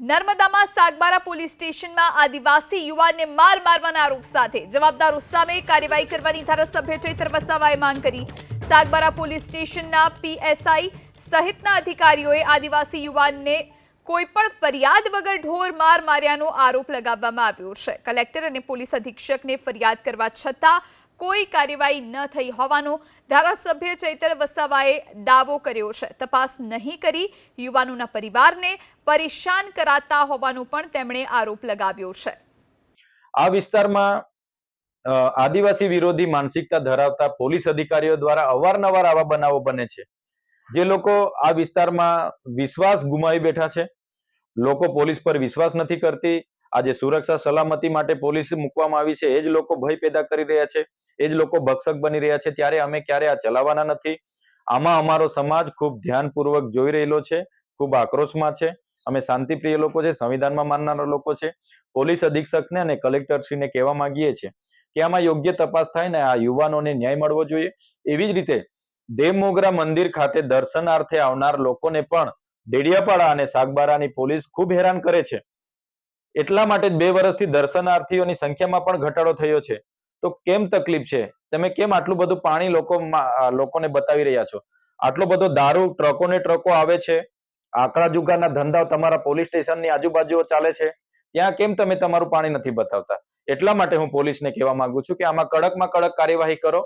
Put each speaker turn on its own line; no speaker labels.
નર્મદામાં Sagbara police સ્ટેશનમાં આદિવાસી યુવાનને માર મારવાના આરોપ સાથે. જવાબદારો સામે કાર્યવાહી કરવાની ધારાસભ્ય ચૈતર વસાવાએ માંગ કરી. સાગબારા પોલીસ સ્ટેશનના પીએસઆઈ સહિતના અધિકારીઓએ આદિવાસી યુવાનને કોઈપણ ફરિયાદ વગર ઢોર માર માર્યાનો આરોપ લગાવવામાં આવ્યો છે. કલેક્ટર અને પોલીસ અધિક્ષકને ફરિયાદ કરવા છતાં કોઈ કાર્યવાહી ન થઈ હોવાનો ધારાસભ્ય ચૈતર વસાવાએ દાવો કર્યો છે. તપાસ નહીં કરી યુવાનોના પરિવારને પરેશાન કરાતા હોવાનો પણ તેમણે આરોપ લગાવ્યો છે.
આ વિસ્તારમાં આદિવાસી વિરોધી માનસિકતા ધરાવતા પોલીસ અધિકારીઓ દ્વારા અવારનવાર આવા બનાવો બને છે. જે લોકો આ વિસ્તારમાં વિશ્વાસ ગુમાવી બેઠા છે. લોકો પોલીસ પર વિશ્વાસ નથી કરતી. આજે સુરક્ષા સલામતી માટે પોલીસ મૂકવામાં આવી છે. એ જ લોકો ભય પેદા કરી રહ્યા છે. એ જ લોકો ભક્ષક બની રહ્યા છે. ત્યારે અમે ક્યારે આ ચલાવવાના નથી. આમાં અમારો સમાજ ખૂબ ધ્યાનપૂર્વક જોઈ રહેલો છે, ખૂબ આક્રોશમાં છે. અમે શાંતિપ્રિય લોકો છે, સંવિધાનમાં માનનારા લોકો છે. પોલીસ અધિક્ષકને અને કલેક્ટરશ્રીને કહેવા માંગીએ છીએ કે આમાં યોગ્ય તપાસ થાય ને આ યુવાનોને ન્યાય મળવો જોઈએ. એવી જ રીતે દેવમોગરા મંદિર ખાતે દર્શનાર્થે આવનાર લોકોને પણ ડેડિયાપાડા અને સાગબારાની પોલીસ ખૂબ હેરાન કરે છે. એટલા માટે બે વર્ષથી દર્શનાર્થીઓની સંખ્યામાં પણ ઘટાડો થયો છે. તો કેમ તકલીફ છે? તમે કેમ આટલું બધું પાણી લોકો લોકોને બતાવી રહ્યા છો? આટલો બધો દારૂ ટ્રકો ને ટ્રકો આવે છે? આકડા જુગારના ધંધા તમારા પોલીસ સ્ટેશનની આજુબાજુઓ ચાલે છે? ત્યાં કેમ તમે તમારું પાણી નથી બતાવતા? એટલા માટે હું પોલીસને કહેવા માંગુ છું કે આમાં કડકમાં કડક કાર્યવાહી કરો.